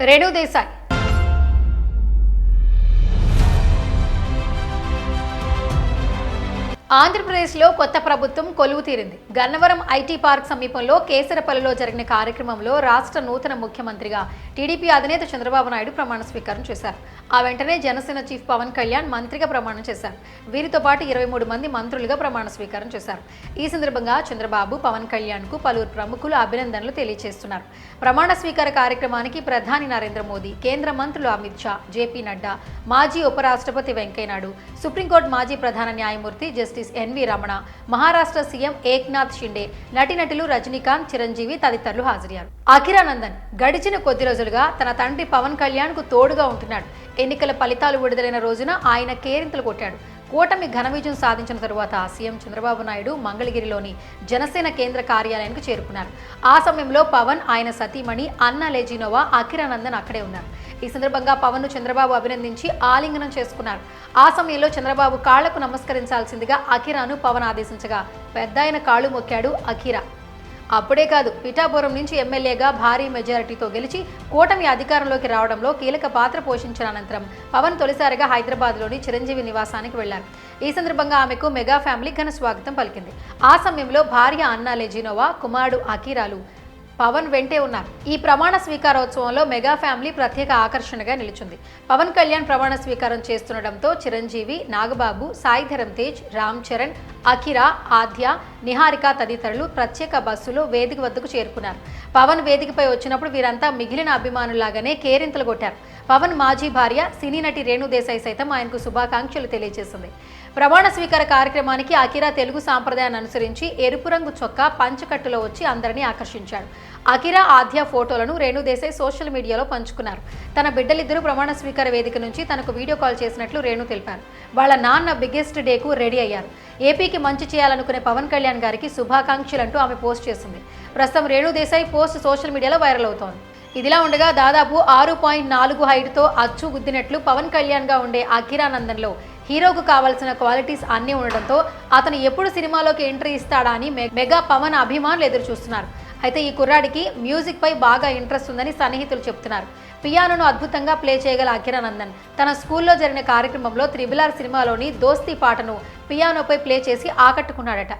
రేణు దేశాయ్ ఆంధ్రప్రదేశ్లో కొత్త ప్రభుత్వం కొలువు తీరింది. గన్నవరం ఐటీ పార్క్ సమీపంలో కేసరపల్లిలో జరిగిన కార్యక్రమంలో రాష్ట్ర నూతన ముఖ్యమంత్రిగా టీడీపీ అధినేత చంద్రబాబు నాయుడు ప్రమాణ స్వీకారం చేశారు. ఆ వెంటనే జనసేన చీఫ్ పవన్ కళ్యాణ్ మంత్రిగా ప్రమాణం చేశారు. వీరితో పాటు ఇరవై మూడు మంది మంత్రులుగా ప్రమాణ స్వీకారం చేశారు. ఈ సందర్భంగా చంద్రబాబు పవన్ కళ్యాణ్కు పలువురు ప్రముఖులు అభినందనలు తెలియజేస్తున్నారు. ప్రమాణ స్వీకార కార్యక్రమానికి ప్రధాని నరేంద్ర మోదీ కేంద్ర మంత్రులు అమిత్ షా జేపీ నడ్డా మాజీ ఉపరాష్ట్రపతి వెంకయ్యనాయుడు సుప్రీంకోర్టు మాజీ ప్రధాన న్యాయమూర్తి justice N V Ramana Maharashtra CM Eknath Shinde నటినటులు Rajinikanth Chiranjeevi తదితరులు హాజరయ్యారు. అఖిరానందన్ గడిచిన కొద్ది రోజులుగా తన తండ్రి పవన్ కళ్యాణ్కు తోడుగా ఉంటున్నాడు. ఎన్నికల ఫలితాలు విడుదలైన రోజున ఆయన కేరింతలు కొట్టాడు. కూటమి ఘన విజయం సాధించిన తరువాత సీఎం చంద్రబాబు నాయుడు మంగళగిరిలోని జనసేన కేంద్ర కార్యాలయానికి చేరుకున్నారు. ఆ సమయంలో పవన్ ఆయన సతీమణి అన్న లెజినోవా అఖిరానందన్ అక్కడే ఉన్నారు. ఈ సందర్భంగా పవన్ను చంద్రబాబు అభినందించి ఆలింగనం చేసుకున్నారు. ఆ సమయంలో చంద్రబాబు కాళ్ళకు నమస్కరించాల్సిందిగా అఖీరాను పవన్ ఆదేశించగా పెద్ద ఆయన కాళ్ళు మొక్కాడు అఖీరా. అప్పుడే కాదు పిఠాపురం నుంచి ఎమ్మెల్యేగా భారీ మెజారిటీతో గెలిచి కూటమి అధికారంలోకి రావడంలో కీలక పాత్ర పోషించిన అనంతరం పవన్ తొలిసారిగా హైదరాబాద్లోని చిరంజీవి నివాసానికి వెళ్ళారు. ఈ సందర్భంగా ఆమెకు మెగా ఫ్యామిలీ ఘన స్వాగతం పలికింది. ఆ సమయంలో భార్య అన్నా లెజినోవా కుమారుడు అఖీరాలు పవన్ వెంటే ఉన్నారు. ఈ ప్రమాణ స్వీకారోత్సవంలో మెగా ఫ్యామిలీ ప్రత్యేక ఆకర్షణగా నిలిచింది. పవన్ కళ్యాణ్ ప్రమాణ స్వీకారం చేస్తుండటంతో చిరంజీవి నాగబాబు సాయిధరం తేజ్ రామ్ చరణ్ అఖిరా ఆద్య నిహారిక తదితరులు ప్రత్యేక బస్సులో వేదిక వద్దకు చేరుకున్నారు. పవన్ వేదికపై వచ్చినప్పుడు వీరంతా మిగిలిన అభిమానులాగానే కేరింతలు కొట్టారు. పవన్ మాజీ భార్య సినీ నటి రేణుదేశాయి సైతం ఆయనకు శుభాకాంక్షలు తెలియజేసింది. ప్రమాణ స్వీకార కార్యక్రమానికి అఖిరా తెలుగు సాంప్రదాయాన్ని అనుసరించి ఎరుపు రంగు చొక్కా పంచకట్టులో వచ్చి అందరినీ ఆకర్షించాడు. అకిరా ఆద్య ఫోటోలను రేణు దేశాయ్ సోషల్ మీడియాలో పంచుకున్నారు. తన బిడ్డలిద్దరూ ప్రమాణ స్వీకార వేదిక నుంచి తనకు వీడియో కాల్ చేసినట్లు రేణు తెలిపారు. వాళ్ళ నాన్న బిగ్గెస్ట్ డేకు రెడీ అయ్యారు. ఏపీకి మంచి చేయాలనుకునే పవన్ కళ్యాణ్ గారికి శుభాకాంక్షలంటూ ఆమె పోస్ట్ చేసింది. ప్రస్తుతం రేణు దేశాయ్ పోస్ట్ సోషల్ మీడియాలో వైరల్ అవుతోంది. ఇదిలా ఉండగా దాదాపు ఆరు పాయింట్ నాలుగు హైట్తో అచ్చు గుద్దినట్లు పవన్ కళ్యాణ్గా ఉండే అఖిరానందంలో హీరోకు కావాల్సిన క్వాలిటీస్ అన్నీ ఉండడంతో అతను ఎప్పుడు సినిమాలోకి ఎంట్రీ ఇస్తాడా అని మెగా పవన్ అభిమానులు ఎదురు చూస్తున్నారు అయితే ఈ కుర్రాడికి మ్యూజిక్ పై బాగా ఇంట్రెస్ట్ ఉందని సన్నిహితులు చెప్తున్నారు. పియానోను అద్భుతంగా ప్లే చేయగల అఖిరానందన్ తన స్కూల్లో జరిగిన కార్యక్రమంలో త్రిబులార్ సినిమాలోని దోస్తీ పాటను పియానోపై ప్లే చేసి ఆకట్టుకున్నాడట.